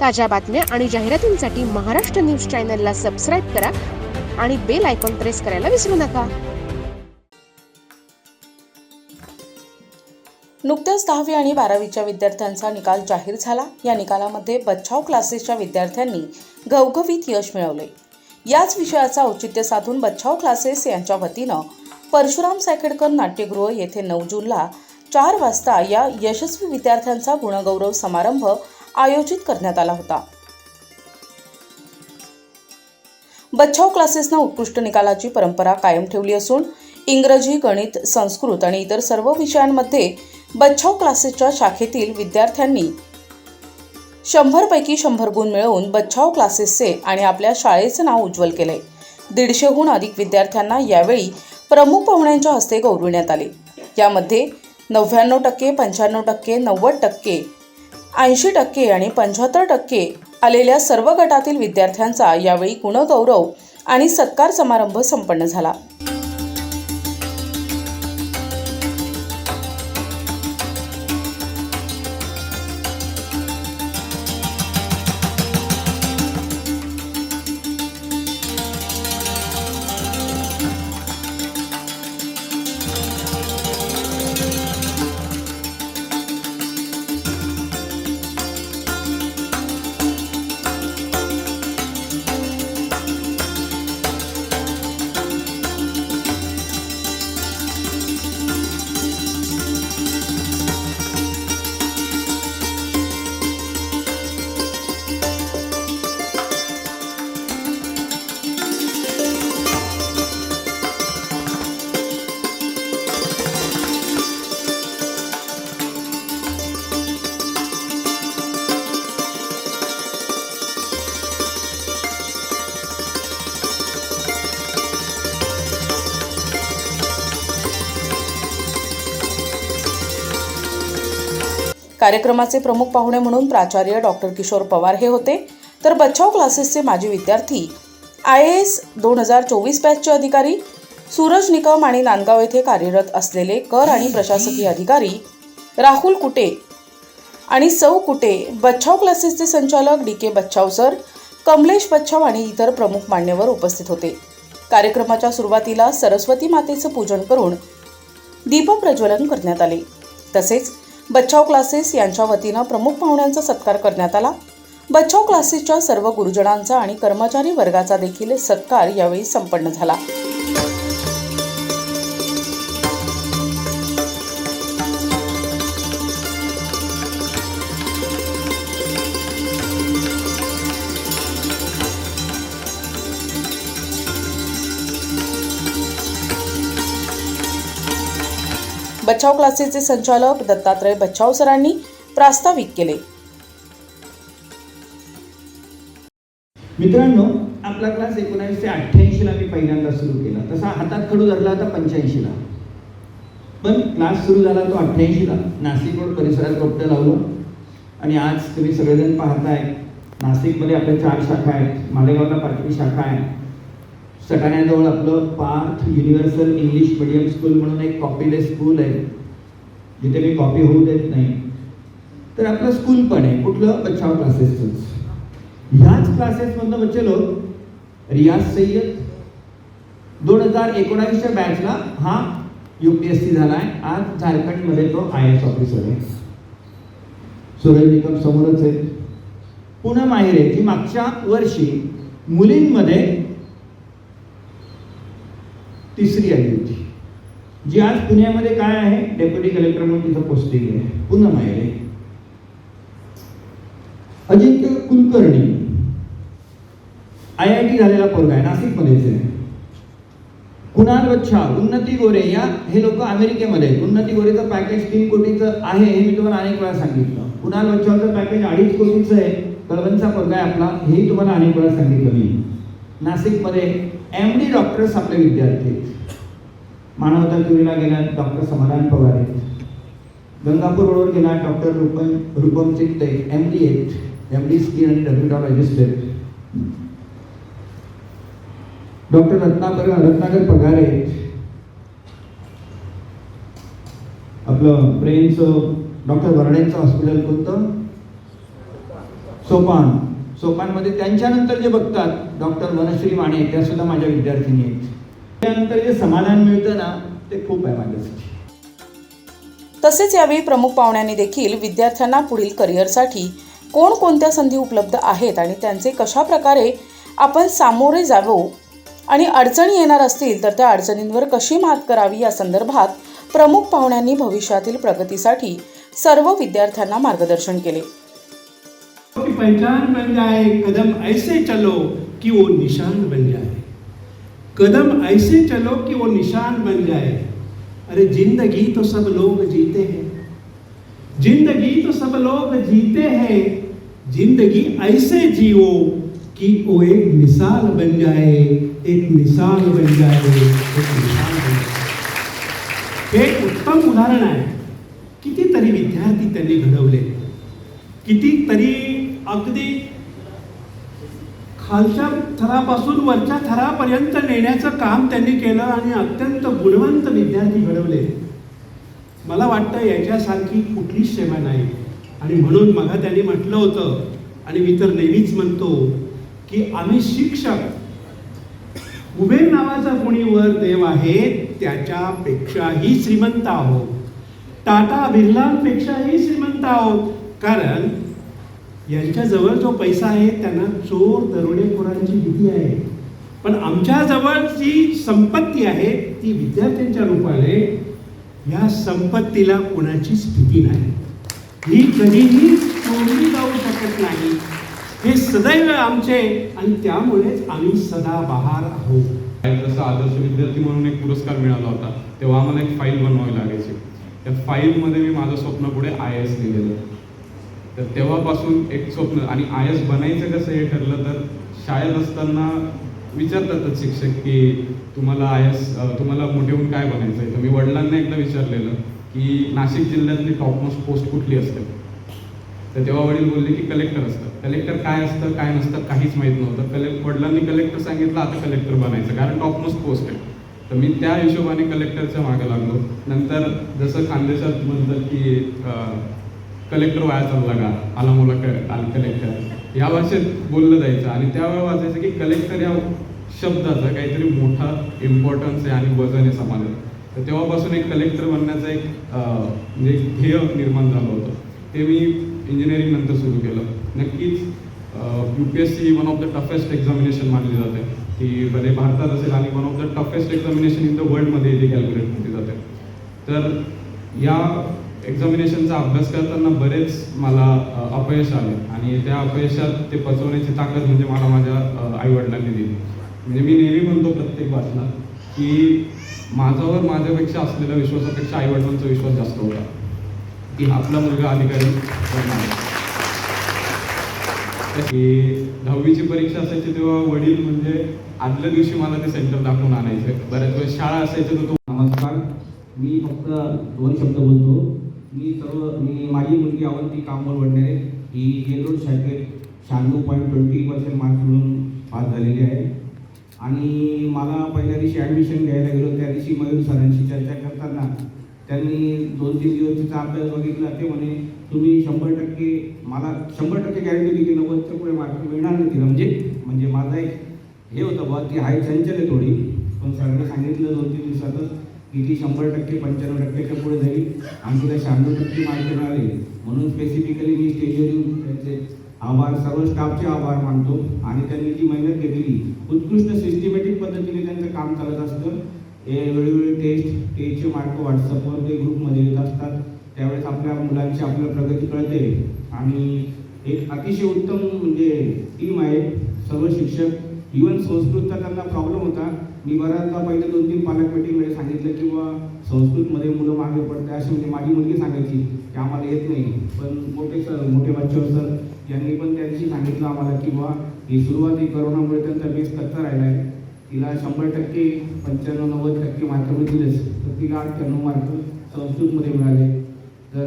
ताज्या बातम्या आणि जाहिरातींसाठी महाराष्ट्र न्यूज चॅनलला सबस्क्राईब करा आणि बेल आयकॉन प्रेस करायला विसरू नका. नुकत्याच दहावी आणि बारावीच्या विद्यार्थ्यांचा निकाल जाहीर झाला. या निकालामध्ये बच्छाव क्लासेसच्या विद्यार्थ्यांनी घवघवीत यश मिळवले. याच विषयाचा औचित्य साधून बच्छाव क्लासेस यांच्या वतीनं परशुराम सायखेडकर नाट्यगृह येथे नऊ जूनला चार वाजता या यशस्वी विद्यार्थ्यांचा गुणगौरव समारंभ आयोजित करण्यात आला होता. बच्छाव क्लासेसनं उत्कृष्ट निकालाची परंपरा कायम ठेवली असून इंग्रजी गणित संस्कृत आणि इतर सर्व विषयांमध्ये बच्छाव क्लासेसच्या शाखेतील विद्यार्थ्यांनी शंभरपैकी शंभर गुण मिळवून बच्छाव क्लासेसचे आणि आपल्या शाळेचे नाव उज्ज्वल केले. दीडशेहून अधिक विद्यार्थ्यांना यावेळी प्रमुख पाहुण्यांच्या हस्ते गौरविण्यात आले. यामध्ये नव्याण्णव टक्के पंच्याण्णव टक्के नव्वद टक्के ऐंशी टक्के आणि पंच्याहत्तर टक्के आलेल्या सर्व गटातील विद्यार्थ्यांचा यावेळी गुणगौरव आणि सत्कार समारंभ संपन्न झाला. कार्यक्रमाचे प्रमुख पाहुणे म्हणून प्राचार्य डॉक्टर किशोर पवार हे होते. तर बच्छाव क्लासेसचे माजी विद्यार्थी आय ए एस दोन हजार चोवीस बॅचचे अधिकारी सूरज निकम आणि नांदगाव येथे कार्यरत असलेले कर आणि प्रशासकीय अधिकारी राहुल कुटे आणि सौ कुटे बच्छाव क्लासेसचे संचालक D K Bachhav sir Kamlesh Bachhav आणि इतर प्रमुख मान्यवर उपस्थित होते. कार्यक्रमाच्या सुरुवातीला सरस्वती मातेचं पूजन करून दीपप्रज्वलन करण्यात आले. तसेच बच्चाव क्लासेस यांच्या वतीनं प्रमुख पाहुण्यांचा सत्कार करण्यात आला. बच्चाव क्लासेसच्या सर्व गुरुजनांचा आणि कर्मचारी वर्गाचा देखील सत्कार यावेळी संपन्न झाला. बचाव क्लासेसचे संचालक दत्तात्रय बच्छाव सरांनी प्रास्ताविक केले. मित्रांनो आपला क्लास एकोणीसशे अठ्ठ्याऐंशीला मी पहिल्यांदा सुरू केला. तसा हातात खडू धरला होता पंच्याऐंशीला. पण क्लास सुरू झाला तो अठ्ठ्याऐंशीला. नाशिक रोड परिसरात रोपटं लावलो. आणि आज तुम्ही सगळेजण पाहताय नाशिकमध्ये आपल्या चार शाखा आहेत. मालेगावला पाचवी शाखा आहे. सटाण्याजवळ आपलं Parth universal English medium school म्हणून एक कॉपीलेस स्कूल आहे. जिथे मी कॉपी होऊ देत नाही. तर आपलं स्कूल पण आहे. कुठलं? बच्चाव क्लासेसच ह्याच क्लासेसमधनं बच्चे लोक रियाज सय्यद दोन हजार एकोणावीसच्या बॅचला हा यू पी एस सी झाला आहे आज झारखंडमध्ये तो आय एस ऑफिसर आहे. सूरज निकम समोरच आहे. पुन्हा माहेर आहे. जी मागच्या वर्षी मुलींमध्ये तिसरी आली होती. जी आज पुण्यामध्ये काय आहे? डेप्युटी कलेक्टर म्हणून तिथं पोस्टिंग आहे. पुन्हा माहेर आहे. Ajinkya Kulkarni. I I T झालेला पोरगा आहे नाशिकमध्येच आहे. कुणाल बच्छा उन्नती गोरे या हे लोक अमेरिकेमध्ये उन्नती गोरेचं पॅकेज तीन कोटीचं आहे हे मी तुम्हाला अनेक वेळा सांगितलं. कुणाल बच्छाचं पॅकेज अडीच कोटीचं आहे. कळवणचा पोरगा आहे आपला हेही तुम्हाला अनेक वेळा सांगितलं मी. नाशिकमध्ये एम डी डॉक्टर्स आपले विद्यार्थी आहेत. मानवता चोरीला गेल्या डॉक्टर समाधान पवार आहेत. गंगापूर रोडवर गेला doctor Rupam Rupam Chitte M D आहेत. एम डी स्किन आणि डब्ल्यूटॉलॉजिस्ट आहेत. डॉक्टर रत्नाकर रत्नाकर पगार आहेत. आपलं ब्रेनचं डॉक्टर वर्णेचं हॉस्पिटल कोणतं? सोपान. सोपानमध्ये त्यांच्यानंतर जे बघतात डॉक्टर वनश्री माने त्या सुद्धा माझ्या विद्यार्थिनी आहेत. त्यानंतर जे समाधान मिळतं ना ते खूप आहे माझ्यासाठी. तसेच यावेळी प्रमुख पाहुण्यांनी देखील विद्यार्थ्यांना पुढील करिअरसाठी कोणकोणत्या संधी उपलब्ध आहेत आणि त्यांचे कशा प्रकारे आपण सामोरे जावो आणि अडचणी येणार असतील तर त्या अडचणींवर कशी मात करावी या संदर्भात प्रमुख पाहुण्यांनी भविष्यातील प्रगतीसाठी सर्व विद्यार्थ्यांना मार्गदर्शन केले. पहचान बन जाए, कदम ऐसे चलो कि वो निशान बन जाए। कदम ऐसे चलो कि वो निशान बन जाए। अरे ज़िंदगी तो सब लोग जीते हैं। ज़िंदगी तो सब लोग जीते हैं। ज़िंदगी ऐसे जियो कि वो एक मिसाल बन जाए, एक मिसाल बन जाए, एक मिसाल बन जाए। एक उत्तम उदाहरण आहे कितीतरी विद्यार्थी त्यांनी घडवले कितीतरी अगदी खालच्या थरापासून वरच्या थरापर्यंत नेण्याचं काम त्यांनी केलं आणि अत्यंत गुणवंत विद्यार्थी घडवले. मला वाटतं याच्यासारखी कुठलीच सेवा नाही. आणि म्हणून मला त्यांनी म्हटलं होतं आणि मी तर नेहमीच म्हणतो की आम्ही शिक्षक. उबेर नावाचा कोणी वर देव आहे त्याच्यापेक्षाही श्रीमंत आहोत. टाटा बिर्लांपेक्षाही श्रीमंत आहोत. कारण यांच्याजवळ जो पैसा आहे त्यांना चोर दरोडेखोरांची भीती आहे. पण आमच्याजवळ जी संपत्ती आहे ती विद्यार्थ्यांच्या रूपाने या संपत्तीला कोणाचीच भीती नाही. ही कधीही चोरली जाऊ शकत नाही. हे सदैव आमचे आणि त्यामुळेच आम्ही सदा बहार आहोत जसं आदर्श विद्यार्थी म्हणून एक पुरस्कार मिळाला होता तेव्हा आम्हाला एक फाईल बनवावी लागायची. त्या फाईलमध्ये मी माझं स्वप्न पुढे आय एस लिहिलेलं. तर तेव्हापासून एक स्वप्न आणि आय एस बनायचं कसं हे ठरलं तर शाळेत असताना विचारतातच शिक्षक की तुम्हाला आय एस तुम्हाला मोठे होऊन काय बनायचं आहे? तर मी वडिलांना एकदा विचारलेलं की नाशिक जिल्ह्यातली टॉपमोस्ट पोस्ट कुठली असते? तर तेव्हा वडील बोलले की कलेक्टर असतं कलेक्टर काय असतं काय नसतं काहीच माहीत नव्हतं. कलेक्ट वडिलांनी कलेक्टर सांगितलं आता कलेक्टर बनायचं कारण टॉपमोस्ट पोस्ट आहे. तर मी त्या हिशोबाने कलेक्टरच्या मागे लागलो. नंतर जसं खानदेशात म्हणतात की कलेक्टर वाया चालला का? आला मुला क कलेक्टर. या भाषेत बोललं जायचं आणि त्यावेळेला वाचायचं की कलेक्टर या शब्दाचा काहीतरी मोठा इम्पॉर्टन्स आहे आणि वजन आहे समाजात. तर तेव्हापासून एक कलेक्टर बनण्याचं एक म्हणजे ध्येय निर्माण झालं होतं. ते मी इंजिनिअरिंग नंतर सुरू केलं. नक्कीच U P S C one of the toughest examination मानली जाते. ती भले भारतात असेल आणि one of the toughest examination in the वर्ल्डमध्ये ते कॅल्क्युलेट केली जाते. तर या एक्झामिनेशनचा अभ्यास करताना बरेच मला अपयश आले. आणि त्या अपयशात ते पचवण्याची ताकद म्हणजे मला माझ्या आईवडिलांनी दिली. म्हणजे मी नेहमी म्हणतो प्रत्येक बातला की माझ्यावर माझ्यापेक्षा असलेल्या विश्वासापेक्षा आईवडिलांचा विश्वास जास्त होता. की आपला मुलगा अधिकारी की दहावीची परीक्षा असायची तेव्हा वडील म्हणजे आदल्या दिवशी मला ते सेंटर दाखवून आणायचे. बऱ्याच वेळेस शाळा असायची तर तो नमस्कार. मी फक्त दोन शब्द बोलतो. मी सर्व मी माझी मुलगी अवंती कामवर वडणारे ही येलोड शाखेत शहाण्णव पॉईंट ट्वेंटी पर्सेंट मार्क्स मिळून पास झालेली आहे. आणि मला पहिल्या दिवशी ॲडमिशन घ्यायला गेलो. त्या दिवशी मयूर सरांशी चर्चा करताना त्यांनी दोन तीन दिवस तिचा अभ्यास बघितला. ते म्हणे तुम्ही शंभर टक्के मला शंभर टक्के गॅरंटी दिली की नव्वदच्या पुढे मार्क मिळणार नाही तिला. म्हणजे म्हणजे माझा एक हे होतं बा ती हाय चंचल आहे थोडी. पण सरांनी सांगितलं दोन तीन दिवसातच. की ती शंभर टक्के पंच्याण्णव टक्क्याच्या पुढे झाली आणि तिला शहाण्णव टक्के मार्क मिळाले. म्हणून स्पेसिफिकली मी स्टेजवर येऊन त्यांचे आभार सर्व स्टाफचे आभार मानतो. आणि त्यांनी जी मेहनत घेतली उत्कृष्ट सिस्टमॅटिक पद्धतीने त्यांचं काम चालत असतं. हे वेळोवेळी टेस्ट टेस्टचे मार्क व्हॉट्सअपवर ते ग्रुपमध्ये येत असतात. त्यावेळेस आपल्या मुलांची आपल्याला प्रगती कळते. आणि एक अतिशय उत्तम म्हणजे टीम आहे. सर्व शिक्षक इवन संस्कृतचा त्यांना प्रॉब्लेम होता. मी बऱ्याचदा पहिले दोन तीन पालक मीटिंगमध्ये सांगितलं किंवा संस्कृतमध्ये मुलं मागे पडते अशी म्हणजे माझी मुलगी सांगायची की आम्हाला येत नाही. पण मोठे सर मोठे बच्चे सर यांनी पण त्या दिवशी सांगितलं आम्हाला की ही सुरुवात ही करोनामुळे त्यांचा बेस कच्चा राहिला आहे. तिला शंभर टक्के पंच्याण्णव नव्वद टक्के मार्क मिळतीलच तर तिला अठ्ठ्याण्णव मार्क संस्कृतमध्ये मिळाले. तर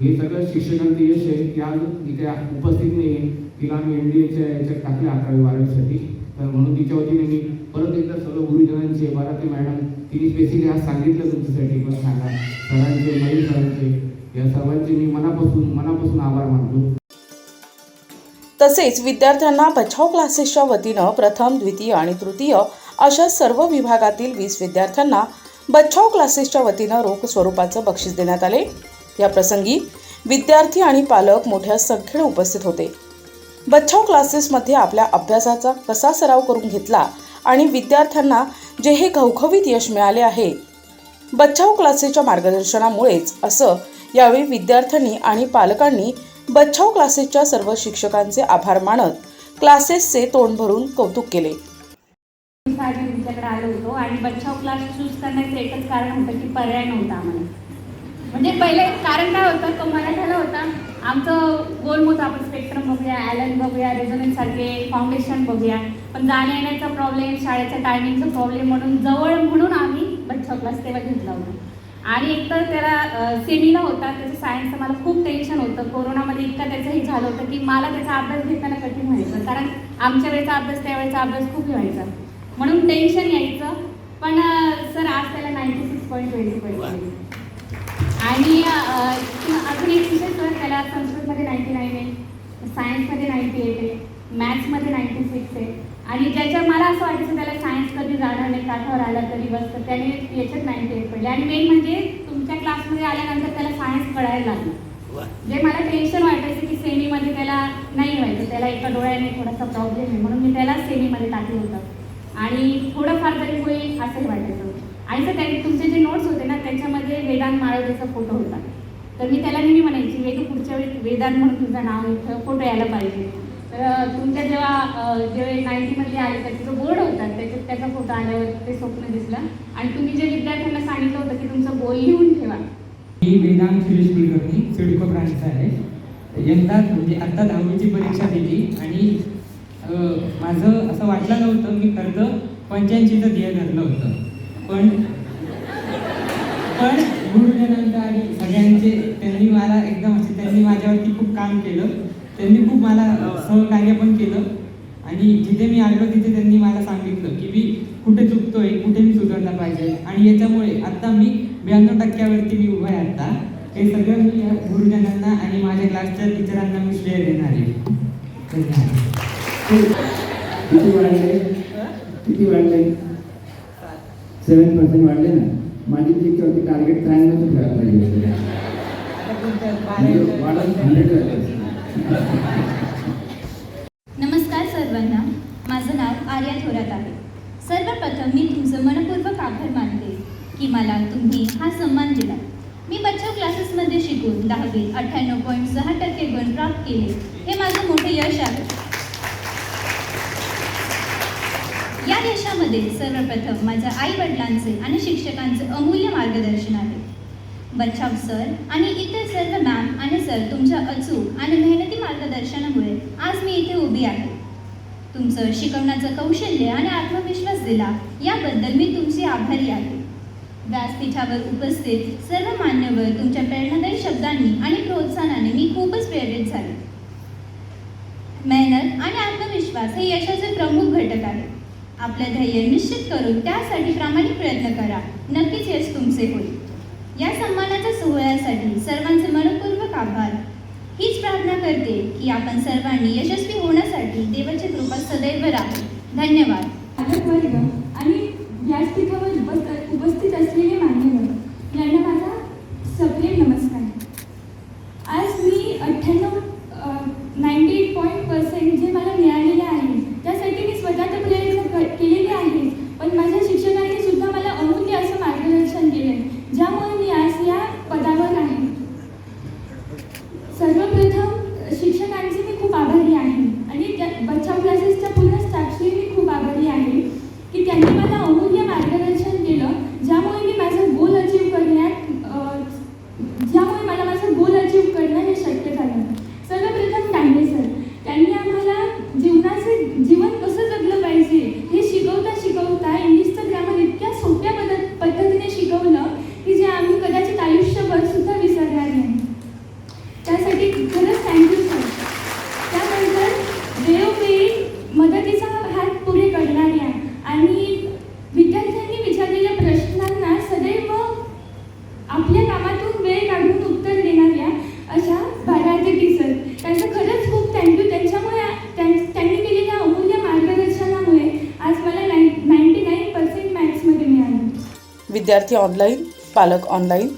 हे सगळं शिक्षकांचं यश आहे. की आज तिथे उपस्थित नाही आहे तिला आम्ही एन डी एच्या याच्यात टाकले अकरावी बारावीसाठी. तर म्हणून तिच्या वतीने मी परत एकदा सर्व गुरुजनांचे बाराते मॅडम तिने स्पेशली आज सांगितलं तुमच्यासाठी पण सांगा. सरांचे मयूर सरांचे या सर्वांचे मी मनापासून मनापासून आभार मानतो. तसेच विद्यार्थ्यांना बचाव क्लासेसच्या वतीनं प्रथम द्वितीय आणि तृतीय अशा सर्व विभागातील वीस विद्यार्थ्यांना बचाव क्लासेसच्या वतीनं रोख स्वरूपाचं बक्षीस देण्यात आले. या प्रसंगी विद्यार्थी आणि पालक मोठ्या संख्येने उपस्थित होते. बचाव क्लासेसमध्ये आपल्या अभ्यासाचा कसा सराव करून घेतला आणि विद्यार्थ्यांना जे हे घवघवीत यश मिळाले आहे. बचाव क्लासेसच्या मार्गदर्शनामुळेच असं यावेळी विद्यार्थ्यांनी आणि पालकांनी बचाव क्लासेसच्या सर्व शिक्षकांचे आभार मानत क्लासेसचे तोंड भरून कौतुक केले. तुमच्याकडे आलो होतो आणि बचाव क्लास चूज करण्याचं एकच कारण होतं की पर्याय नव्हता आम्हाला. म्हणजे पहिले कारण काय होतं? तो मराठ्याला होता. आमचं गोल मोठं आपण स्पेक्ट्रम बघूया ॲलन बघूया रेझोनन्स सारखे फाउंडेशन बघूया. पण जाण्या येण्याचा प्रॉब्लेम शाळेचा टायमिंगचा प्रॉब्लेम म्हणून जवळ म्हणून आम्ही बच्चा क्लास तेव्हा घेतला होता. आणि एकतर त्याला सेमीला होता. त्याचं सायन्सचं मला खूप टेन्शन होतं. कोरोनामध्ये इतका त्याचं हे झालं होतं की मला त्याचा अभ्यास घेताना कठीण व्हायचं. कारण आमच्या वेळेचा अभ्यास त्यावेळेचा अभ्यास खूप व्हायचा. म्हणून टेन्शन यायचं. पण सर आज त्याला नाईन्टी सिक्स पॉईंट ट्वेंटी पडले आणि अजून एक विषय सर त्याला. संस्कृतमध्ये नाईन्टी नाईन आहे सायन्समध्ये नाईन्टी एट आहे मॅथ्समध्ये नाईन्टी सिक्स आहे. आणि ज्याच्या मला असं वाटायचं त्याला सायन्स कधी जाणार नाही काठावर आला तरी बस तर त्याने याच्यात नाईन्टी एट पडले. आणि मेन म्हणजे तुमच्या क्लासमध्ये आल्यानंतर त्याला सायन्स कळायला लागलं. जे मला टेन्शन वाटायचं की सेमीमध्ये त्याला नाही व्हायचं त्याला एका डोळ्याने थोडासा प्रॉब्लेम आहे म्हणून मी त्याला सेमीमध्ये टाकलं होतं. आणि थोडंफार तरी होईल असंही वाटायचं. आणि सर त्या तुमचे जे नोट्स होते ना त्याच्यामध्ये वेदांत महाराजाचा फोटो होता. तर मी त्याला नेहमी म्हणायची वेगळं पुढच्या वेळी वेदांत म्हणून तुझं नाव इथं फोटो यायला पाहिजे. तर तुमच्या जेव्हा जेव्हा नाईन्टीमध्ये आले तर जो बोर्ड होता त्याच्यात त्याचा फोटो आल्यावर ते स्वप्न दिसलं. आणि तुम्ही जे विद्यार्थ्यांना सांगितलं होतं की तुमचं गोल लिहून ठेवा. मी वेदांत सुरेश कुलकर्णी सिडको ब्रांचचा आहे. यंदा म्हणजे आत्ता दहावीची परीक्षा दिली आणि माझं असं वाटलं नव्हतं मी कर्ज पंच्याऐंशीचं ध्येय धरलं होतं. पण पण गुरुजनांचं आणि सगळ्यांचे त्यांनी मला एकदम असे त्यांनी माझ्यावरती खूप काम केलं. त्यांनी खूप मला सहकार्य पण केलं. आणि जिथे मी आलो तिथे त्यांनी मला सांगितलं की मी कुठे चुकतोय कुठे मी सुधारला पाहिजे. आणि याच्यामुळे आता मी ब्याण्णव टक्क्यावरती मी उभा आहे आता. हे सगळं मी या गुरुजनांना आणि माझ्या क्लासच्या टीचरांना मी श्रेय देणार आहे. धन्यवाद. किती वाढले किती वाढले सेवन पर्सेंट वाढले ना माझी जी होती टार्गेट त्र्याण्णवच ठेवायला पाहिजे म्हणजे वाढत हंड्रेड नमस्कार सर्वांना. माझं नाव आर्या थोरात आहे. सर्वप्रथम मी तुमचं मनपूर्वक आभार मानते की मला तुम्ही हा सन्मान दिला. मी बच्चाव क्लासेसमध्ये शिकून दहावी अठ्ठ्याण्णव पॉईंट सहा टक्के गण प्राप्त केले. हे माझं मोठे यश आहे. या यशामध्ये सर्वप्रथम माझ्या आई वडिलांचे आणि शिक्षकांचे अमूल्य मार्गदर्शन आहे. बच्छाव सर आणि इतर सर्व मॅम आणि सर तुमच्या अचूक आणि मेहनती मार्गदर्शनामुळे आज मी इथे उभी आहे. तुमचं शिकवण्याचं कौशल्य आणि आत्मविश्वास दिला याबद्दल मी तुमची आभारी आहे. व्यासपीठावर उपस्थित सर्व मान्यवर तुमच्या प्रेरणादायी शब्दांनी आणि प्रोत्साहनाने मी खूपच प्रेरित झाले. मेहनत आणि आत्मविश्वास हे यशाचे प्रमुख घटक आहेत आपलं ध्येय निश्चित करून त्यासाठी प्रामाणिक प्रयत्न करा. नक्कीच यश तुमचे होईल. या सन्मानाच्या सोहळ्यासाठी सर्वांचे मनपूर्वक आभार. हीच प्रार्थना करते की आपण सर्वांनी यशस्वी होण्यासाठी देवाची कृपा सदैव राहा धन्यवाद. आपल्या कामातून वेळ काढून उत्तर देणार या अशा भाराजी सर त्यांचं खरंच खूप थँक्यू त्यांच्यामुळे त्यांनी केलेल्या अमूल्य मार्गदर्शनामुळे आज मला नाईन नाईंटी नाईन पर्सेंट मॅथ्समध्ये मिळाले. विद्यार्थी ऑनलाईन पालक ऑनलाईन